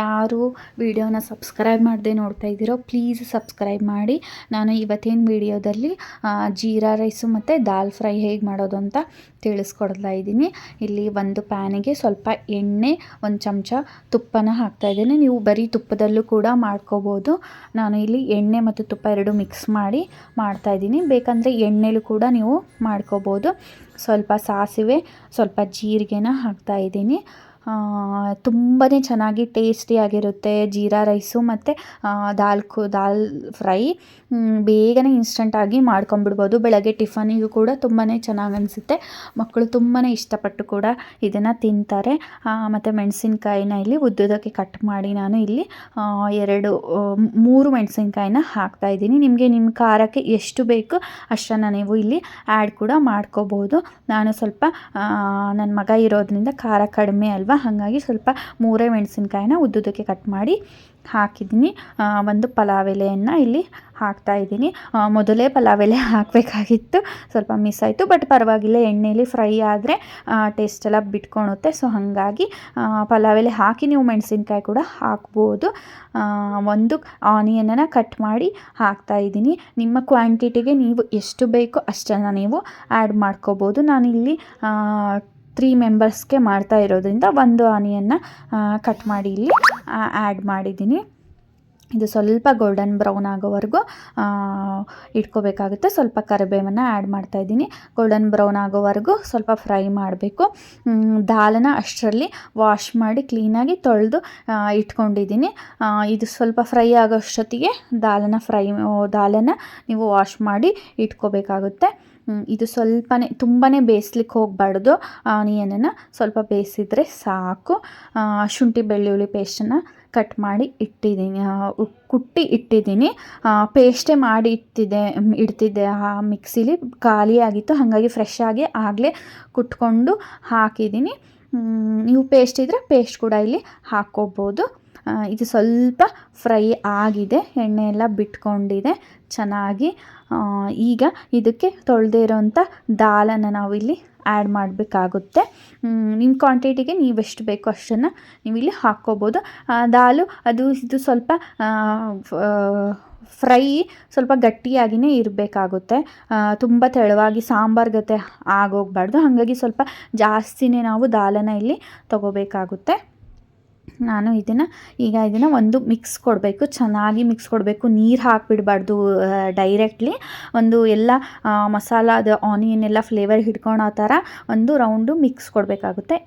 ಯಾರು ವಿಡಿಯೋನ ಸಬ್ಸ್ಕ್ರೈಬ್ ಮಾಡದೆ ನೋಡ್ತಾ ಇದ್ದೀರೋ ಪ್ಲೀಸ್ ಸಬ್ಸ್ಕ್ರೈಬ್ ಮಾಡಿ. ನಾನು ಇವತ್ತಿನ ವಿಡಿಯೋದಲ್ಲಿ ಜೀರಾ ರೈಸು ಮತ್ತು ದಾಲ್ ಫ್ರೈ ಹೇಗೆ ಮಾಡೋದು ಅಂತ ತಿಳಿಸ್ಕೊಡ್ತಾ ಇದ್ದೀನಿ. ಇಲ್ಲಿ ಒಂದು ಪ್ಯಾನಿಗೆ ಸ್ವಲ್ಪ ಎಣ್ಣೆ, ಒಂದು ಚಮಚ ತುಪ್ಪನ ಹಾಕ್ತಾ ಇದ್ದೀನಿ. ನೀವು ಬರೀ ತುಪ್ಪದಲ್ಲೂ ಕೂಡ ಮಾಡ್ಕೋಬೋದು. ನಾನು ಇಲ್ಲಿ ಎಣ್ಣೆ ಮತ್ತು ತುಪ್ಪ ಎರಡು ಮಿಕ್ಸ್ ಮಾಡಿ ಮಾಡ್ತಾ ಇದ್ದೀನಿ. ಬೇಕಂದರೆ ಎಣ್ಣೆಲೂ ಕೂಡ ನೀವು ಮಾಡ್ಕೋಬೋದು. ಸ್ವಲ್ಪ ಸಾಸಿವೆ, ಸ್ವಲ್ಪ ಜೀರಿಗೆನ ಹಾಕ್ತಾ ಇದ್ದೀನಿ. ತುಂಬಾ ಚೆನ್ನಾಗಿ ಟೇಸ್ಟಿಯಾಗಿರುತ್ತೆ ಜೀರಾ ರೈಸು ಮತ್ತು ದಾಲ್ ಕು, ದಾಲ್ ಫ್ರೈ ಬೇಗನೆ ಇನ್ಸ್ಟಂಟಾಗಿ ಮಾಡ್ಕೊಂಬಿಡ್ಬೋದು ಬೆಳಗ್ಗೆ ಟಿಫನಿಗೂ ಕೂಡ ತುಂಬಾ ಚೆನ್ನಾಗಿ ಅನಿಸುತ್ತೆ. ಮಕ್ಕಳು ತುಂಬಾ ಇಷ್ಟಪಟ್ಟು ಕೂಡ ಇದನ್ನು ತಿಂತಾರೆ. ಮತ್ತು ಮೆಣಸಿನ್ಕಾಯಿನ ಇಲ್ಲಿ ಉದ್ದುದಕ್ಕೆ ಕಟ್ ಮಾಡಿ ನಾನು ಇಲ್ಲಿ ಎರಡು ಮೂರು ಮೆಣಸಿನ್ಕಾಯಿನ ಹಾಕ್ತಾಯಿದ್ದೀನಿ ನಿಮಗೆ ನಿಮ್ಮ ಖಾರಕ್ಕೆ ಎಷ್ಟು ಬೇಕು ಅಷ್ಟನ್ನು ನೀವು ಇಲ್ಲಿ ಆ್ಯಡ್ ಕೂಡ ಮಾಡ್ಕೋಬೋದು. ನಾನು ಸ್ವಲ್ಪ ನನ್ನ ಮಗ ಇರೋದ್ರಿಂದ ಖಾರ ಕಡಿಮೆ ಅಲ್ವಾ? ಹಾಗಾಗಿ ಸ್ವಲ್ಪ ಮೂರೇ ಮೆಣಸಿನ್ಕಾಯಿನ ಉದ್ದುದಕ್ಕೆ ಕಟ್ ಮಾಡಿ ಹಾಕಿದ್ದೀನಿ. ಒಂದು ಪಲಾವ್ ಎಲೆಯನ್ನು ಇಲ್ಲಿ ಹಾಕ್ತಾ ಇದ್ದೀನಿ. ಮೊದಲೇ ಪಲಾವ್ ಎಲೆ ಹಾಕಬೇಕಾಗಿತ್ತು. ಸ್ವಲ್ಪ ಮಿಸ್ ಆಯಿತು ಬಟ್ ಪರವಾಗಿಲ್ಲ ಎಣ್ಣೆಯಲ್ಲಿ ಫ್ರೈ ಆದರೆ ಟೇಸ್ಟ್ ಎಲ್ಲ ಬಿಟ್ಕೊಳುತ್ತೆ ಸೊ ಹಾಗಾಗಿ ಪಲಾವ್ ಎಲೆ ಹಾಕಿ ನೀವು ಮೆಣಸಿನ್ಕಾಯಿ ಕೂಡ ಹಾಕ್ಬೋದು. ಒಂದು ಆನಿಯನನ್ನು ಕಟ್ ಮಾಡಿ ಹಾಕ್ತಾ ಇದ್ದೀನಿ. ನಿಮ್ಮ ಕ್ವಾಂಟಿಟಿಗೆ ನೀವು ಎಷ್ಟು ಬೇಕೋ ಅಷ್ಟನ್ನು ನೀವು ಆ್ಯಡ್ ಮಾಡ್ಕೋಬೋದು. ನಾನಿಲ್ಲಿ ತ್ರೀ ಮೆಂಬರ್ಸ್ಗೆ ಮಾಡ್ತಾ ಇರೋದ್ರಿಂದ ಒಂದು ಆನಿಯನ್ನ ಕಟ್ ಮಾಡಿ ಇಲ್ಲಿ ಆ್ಯಡ್ ಮಾಡಿದ್ದೀನಿ. ಇದು ಸ್ವಲ್ಪ ಗೋಲ್ಡನ್ ಬ್ರೌನ್ ಆಗೋವರೆಗೂ ಇಟ್ಕೋಬೇಕಾಗುತ್ತೆ. ಸ್ವಲ್ಪ ಕರಿಬೇವನ್ನು ಆ್ಯಡ್ ಮಾಡ್ತಾಯಿದ್ದೀನಿ ಗೋಲ್ಡನ್ ಬ್ರೌನ್ ಆಗೋವರೆಗೂ ಸ್ವಲ್ಪ ಫ್ರೈ ಮಾಡಬೇಕು. ದಾಲನ್ನು ಅಷ್ಟರಲ್ಲಿ ವಾಶ್ ಮಾಡಿ ಕ್ಲೀನಾಗಿ ತೊಳೆದು ಇಟ್ಕೊಂಡಿದ್ದೀನಿ. ಇದು ಸ್ವಲ್ಪ ಫ್ರೈ ಆಗೋಷ್ಟೊತ್ತಿಗೆ ದಾಲನ್ನು ಫ್ರೈ ದಾಲನ್ನು ನೀವು ವಾಶ್ ಮಾಡಿ ಇಟ್ಕೋಬೇಕಾಗುತ್ತೆ. ಇದು ಸ್ವಲ್ಪನೇ ತುಂಬಾ ಬೇಯಿಸ್ಲಿಕ್ಕೆ ಹೋಗಬಾರ್ದು. ಆನಿಯನನ್ನು ಸ್ವಲ್ಪ ಬೇಯಿಸಿದರೆ ಸಾಕು. ಶುಂಠಿ, ಬೆಳ್ಳುಳ್ಳಿ ಪೇಸ್ಟನ್ನು ಕಟ್ ಮಾಡಿ ಇಟ್ಟಿದ್ದೀನಿ. ಕುಟ್ಟಿ ಇಟ್ಟಿದ್ದೀನಿ. ಪೇಸ್ಟೇ ಮಾಡಿ ಇಟ್ಟಿದ್ದೆ ಇಡ್ತಿದ್ದೆ. ಆ ಮಿಕ್ಸಿಲಿ ಖಾಲಿಯಾಗಿತ್ತು ಹಾಗಾಗಿ ಫ್ರೆಶ್ ಆಗಿ ಆಗಲೇ ಕುಟ್ಕೊಂಡು ಹಾಕಿದ್ದೀನಿ. ನೀವು ಪೇಸ್ಟ್ ಇದ್ದರೆ ಪೇಸ್ಟ್ ಕೂಡ ಇಲ್ಲಿ ಹಾಕ್ಕೋಬೋದು. ಇದು ಸ್ವಲ್ಪ ಫ್ರೈ ಆಗಿದೆ ಎಣ್ಣೆ ಎಲ್ಲ ಬಿಟ್ಕೊಂಡಿದೆ, ಚೆನ್ನಾಗಿ. ಈಗ ಇದಕ್ಕೆ ತೊಳೆದೇ ಇರೋವಂಥ ದಾಲನ್ನು ನಾವು ಇಲ್ಲಿ ಆ್ಯಡ್ ಮಾಡಬೇಕಾಗುತ್ತೆ ನಿಮ್ಮ ಕ್ವಾಂಟಿಟಿಗೆ ನೀವೆಷ್ಟು ಬೇಕೋ ಅಷ್ಟನ್ನು ನೀವು ಇಲ್ಲಿ ಹಾಕ್ಕೋಬೋದು ದಾಲು ಅದು ಇದು ಸ್ವಲ್ಪ ಫ್ರೈ ಸ್ವಲ್ಪ ಗಟ್ಟಿಯಾಗಿಯೇ ಇರಬೇಕಾಗುತ್ತೆ. ತುಂಬ ತೆಳುವಾಗಿ ಸಾಂಬಾರ್ ಗತೆ ಆಗೋಗಬಾರ್ದು. ಹಾಗಾಗಿ ಸ್ವಲ್ಪ ಜಾಸ್ತಿನೇ ನಾವು ದಾಲನ ಇಲ್ಲಿ ತೊಗೋಬೇಕಾಗುತ್ತೆ. ನಾನು ಇದನ್ನು ಈಗ ಇದನ್ನು ಒಂದು ಮಿಕ್ಸ್ ಕೊಡಬೇಕು, ಚೆನ್ನಾಗಿ ಮಿಕ್ಸ್ ಕೊಡಬೇಕು. ನೀರು ಹಾಕಿಬಿಡಬಾರ್ದು ಡೈರೆಕ್ಟ್ಲಿ ಒಂದು ಎಲ್ಲ ಮಸಾಲ ಅದು ಆನಿಯನ್ ಎಲ್ಲ ಫ್ಲೇವರ್ ಹಿಡ್ಕೊಳೋ ಥರ ಒಂದು ರೌಂಡು ಮಿಕ್ಸ್ ಕೊಡಬೇಕಾಗುತ್ತೆ.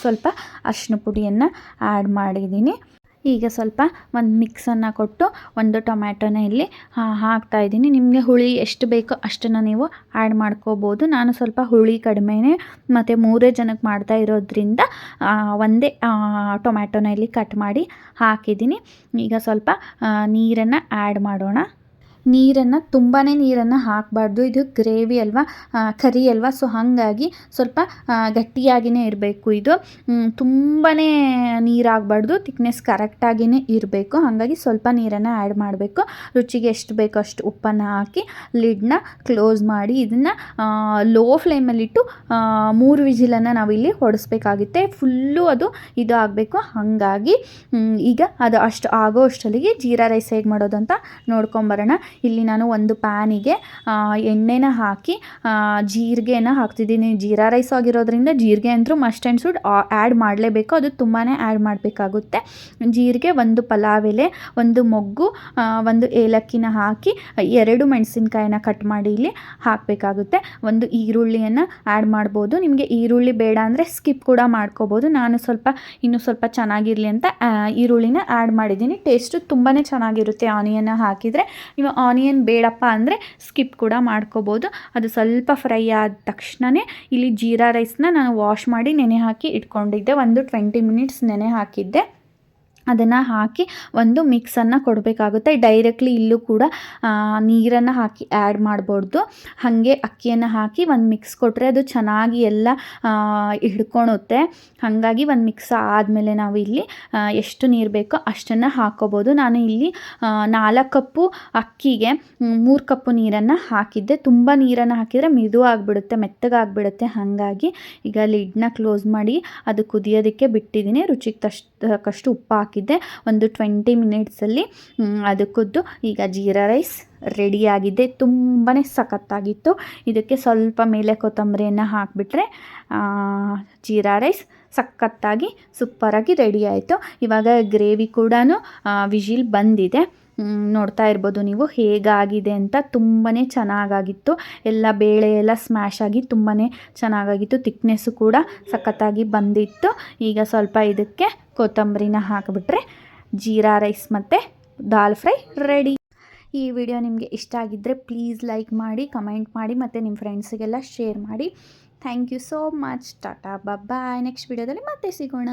ಸ್ವಲ್ಪ ಅರಿಶಿನ ಪುಡಿಯನ್ನು ಆ್ಯಡ್ ಮಾಡಿದ್ದೀನಿ. ಈಗ ಸ್ವಲ್ಪ ಒಂದು ಮಿಕ್ಸನ್ನು ಕೊಟ್ಟು ಒಂದು ಟೊಮ್ಯಾಟೊನ ಇಲ್ಲಿ ಹಾಕ್ತಾಯಿದ್ದೀನಿ ನಿಮಗೆ ಹುಳಿ ಎಷ್ಟು ಬೇಕೋ ಅಷ್ಟನ್ನು ನೀವು ಆ್ಯಡ್ ಮಾಡ್ಕೋಬೋದು. ನಾನು ಸ್ವಲ್ಪ ಹುಳಿ ಕಡಿಮೆನೇ ಮತ್ತು ಮೂರೇ ಜನಕ್ಕೆ ಮಾಡ್ತಾ ಇರೋದ್ರಿಂದ ಒಂದೇ ಟೊಮ್ಯಾಟೊನ ಇಲ್ಲಿ ಕಟ್ ಮಾಡಿ ಹಾಕಿದ್ದೀನಿ. ಈಗ ಸ್ವಲ್ಪ ನೀರನ್ನು ಆ್ಯಡ್ ಮಾಡೋಣ. ನೀರನ್ನು ತುಂಬಾ ನೀರನ್ನು ಹಾಕಬಾರ್ದು. ಇದು ಗ್ರೇವಿ ಅಲ್ವಾ? ಕರಿ ಅಲ್ವಾ? ಸೊ ಹಾಗಾಗಿ ಸ್ವಲ್ಪ ಗಟ್ಟಿಯಾಗಿಯೇ ಇರಬೇಕು ಇದು. ತುಂಬಾ ನೀರಾಗಬಾರ್ದು. ತಿಕ್ನೆಸ್ ಕರೆಕ್ಟಾಗಿಯೇ ಇರಬೇಕು. ಹಾಗಾಗಿ ಸ್ವಲ್ಪ ನೀರನ್ನು ಆ್ಯಡ್ ಮಾಡಬೇಕು. ರುಚಿಗೆ ಎಷ್ಟು ಬೇಕೋ ಅಷ್ಟು ಉಪ್ಪನ್ನು ಹಾಕಿ ಲಿಡ್ನ ಕ್ಲೋಸ್ ಮಾಡಿ, ಇದನ್ನು ಲೋ ಫ್ಲೇಮಲ್ಲಿಟ್ಟು ಮೂರು ವಿಜಿಲನ್ನು ನಾವಿಲ್ಲಿ ಹೊಡೆಸ್ಬೇಕಾಗುತ್ತೆ ಫುಲ್ಲು ಅದು ಇದು ಆಗಬೇಕು ಹಾಗಾಗಿ ಈಗ ಅದು ಅಷ್ಟು ಆಗೋ ಅಷ್ಟಲ್ಲಿಗೆ ಜೀರಾ ರೈಸ್ ಹೇಗೆ ಮಾಡೋದಂತ ನೋಡ್ಕೊಂಬರೋಣ. ಇಲ್ಲಿ ನಾನು ಒಂದು ಪ್ಯಾನಿಗೆ ಎಣ್ಣೆನ ಹಾಕಿ ಜೀರಿಗೆನ ಹಾಕ್ತಿದ್ದೀನಿ. ಜೀರಾ ರೈಸ್ ಆಗಿರೋದ್ರಿಂದ ಜೀರಿಗೆ ಅಂತೂ ಮಸ್ಟ್ ಆ್ಯಂಡ್ ಸುಡ್ ಆ್ಯಡ್ ಮಾಡಲೇಬೇಕು. ಅದು ತುಂಬಾ ಆ್ಯಡ್ ಮಾಡಬೇಕಾಗುತ್ತೆ. ಜೀರಿಗೆ ಒಂದು ಪಲಾವ್ ಎಲೆ ಒಂದು ಮೊಗ್ಗು ಒಂದು ಏಲಕ್ಕಿನ ಹಾಕಿ, ಎರಡು ಮೆಣಸಿನ್ಕಾಯಿನ ಕಟ್ ಮಾಡಿ ಇಲ್ಲಿ ಹಾಕಬೇಕಾಗುತ್ತೆ. ಒಂದು ಈರುಳ್ಳಿಯನ್ನು ಆ್ಯಡ್ ಮಾಡ್ಬೋದು. ನಿಮಗೆ ಈರುಳ್ಳಿ ಬೇಡ ಅಂದರೆ ಸ್ಕಿಪ್ ಕೂಡ ಮಾಡ್ಕೋಬೋದು. ನಾನು ಸ್ವಲ್ಪ, ಇನ್ನೂ ಸ್ವಲ್ಪ ಚೆನ್ನಾಗಿರಲಿ ಅಂತ ಈರುಳ್ಳಿನ ಆ್ಯಡ್ ಮಾಡಿದ್ದೀನಿ. ಟೇಸ್ಟು ತುಂಬಾ ಚೆನ್ನಾಗಿರುತ್ತೆ. ಆನಿಯನ್ನ ಹಾಕಿದರೆ. ನೀವು ಆನಿಯನ್ ಬೇಡಪ್ಪ ಅಂದರೆ ಸ್ಕಿಪ್ ಕೂಡ ಮಾಡ್ಕೋಬೋದು. ಅದು ಸ್ವಲ್ಪ ಫ್ರೈ ಆದ ತಕ್ಷಣವೇ ಇಲ್ಲಿ ಜೀರಾ ರೈಸ್ನ ನಾನು ವಾಶ್ ಮಾಡಿ ನೆನೆ ಹಾಕಿ ಇಟ್ಕೊಂಡಿದ್ದೆ. ಒಂದು ಟ್ವೆಂಟಿ ಮಿನಿಟ್ಸ್ ನೆನೆ ಹಾಕಿದ್ದೆ. ಅದನ್ನು ಹಾಕಿ ಒಂದು ಮಿಕ್ಸನ್ನು ಕೊಡಬೇಕಾಗುತ್ತೆ. ಡೈರೆಕ್ಟ್ಲಿ ಇಲ್ಲೂ ಕೂಡ ನೀರನ್ನು ಹಾಕಿ ಆ್ಯಡ್ ಮಾಡ್ಬಾರ್ದು. ಹಾಗೆ ಅಕ್ಕಿಯನ್ನು ಹಾಕಿ ಒಂದು ಮಿಕ್ಸ್ ಕೊಟ್ಟರೆ ಅದು ಚೆನ್ನಾಗಿ ಎಲ್ಲ ಹಿಡ್ಕೊಳುತ್ತೆ ಹಾಗಾಗಿ ಒಂದು ಮಿಕ್ಸ್ ಆದಮೇಲೆ ನಾವು ಇಲ್ಲಿ ಎಷ್ಟು ನೀರು ಬೇಕೋ ಅಷ್ಟನ್ನು ಹಾಕೋಬೋದು. ನಾನು ಇಲ್ಲಿ ನಾಲ್ಕು ಕಪ್ಪು ಅಕ್ಕಿಗೆ ಮೂರು ಕಪ್ಪು ನೀರನ್ನು ಹಾಕಿದ್ದೆ. ತುಂಬ ನೀರನ್ನು ಹಾಕಿದರೆ ಮಿದು ಆಗಿಬಿಡುತ್ತೆ ಮೆತ್ತಗಾಗ್ಬಿಡುತ್ತೆ ಹಾಗಾಗಿ ಈಗ ಲಿಡ್ನ ಕ್ಲೋಸ್ ಮಾಡಿ ಅದು ಕುದಿಯೋದಕ್ಕೆ ಬಿಟ್ಟಿದ್ದೀನಿ. ರುಚಿಗೆ ತಷ್ಟು, ತಕ್ಕಷ್ಟು ಉಪ್ಪು ಹಾಕಿದ್ದೆ. ಒಂದು ಟ್ವೆಂಟಿ ಮಿನಿಟ್ಸಲ್ಲಿ ಅದಕ್ಕದ್ದು ಕುದ್ದು. ಈಗ ಜೀರಾ ರೈಸ್ ರೆಡಿಯಾಗಿದೆ ತುಂಬಾ ಸಖತ್ತಾಗಿತ್ತು. ಇದಕ್ಕೆ ಸ್ವಲ್ಪ ಮೇಲೆ ಕೊತ್ತಂಬರಿಯನ್ನು ಹಾಕಿಬಿಟ್ರೆ ಜೀರಾ ರೈಸ್ ಸಖತ್ತಾಗಿ ಸೂಪರಾಗಿ ರೆಡಿ ಆಯಿತು. ಇವಾಗ ಗ್ರೇವಿ ಕೂಡ ವಿಜಿಲ್ ಬಂದಿದೆ. ನೋಡ್ತಾ ಇರ್ಬೋದು ನೀವು ಹೇಗಾಗಿದೆ ಅಂತ ತುಂಬಾ ಚೆನ್ನಾಗಾಗಿತ್ತು. ಎಲ್ಲ ಬೇಳೆ ಎಲ್ಲ ಸ್ಮ್ಯಾಶ್ ಆಗಿ ತುಂಬಾ ಚೆನ್ನಾಗಾಗಿತ್ತು. ತಿಕ್ನೆಸ್ಸು ಕೂಡ ಸಖತ್ತಾಗಿ ಬಂದಿತ್ತು. ಈಗ ಸ್ವಲ್ಪ ಇದಕ್ಕೆ ಕೊತ್ತಂಬರಿನ ಹಾಕಿಬಿಟ್ರೆ ಜೀರಾ ರೈಸ್ ಮತ್ತು ದಾಲ್ ಫ್ರೈ ರೆಡಿ ಈ ವಿಡಿಯೋ ನಿಮಗೆ ಇಷ್ಟ ಆಗಿದ್ದರೆ ಪ್ಲೀಸ್ ಲೈಕ್ ಮಾಡಿ ಕಮೆಂಟ್ ಮಾಡಿ ಮತ್ತು ನಿಮ್ಮ ಫ್ರೆಂಡ್ಸಿಗೆಲ್ಲ ಶೇರ್ ಮಾಡಿ. Thank you so much tata bye next ವಿಡಿಯೋದಲ್ಲಿ ಮತ್ತೆ ಸಿಗೋಣ.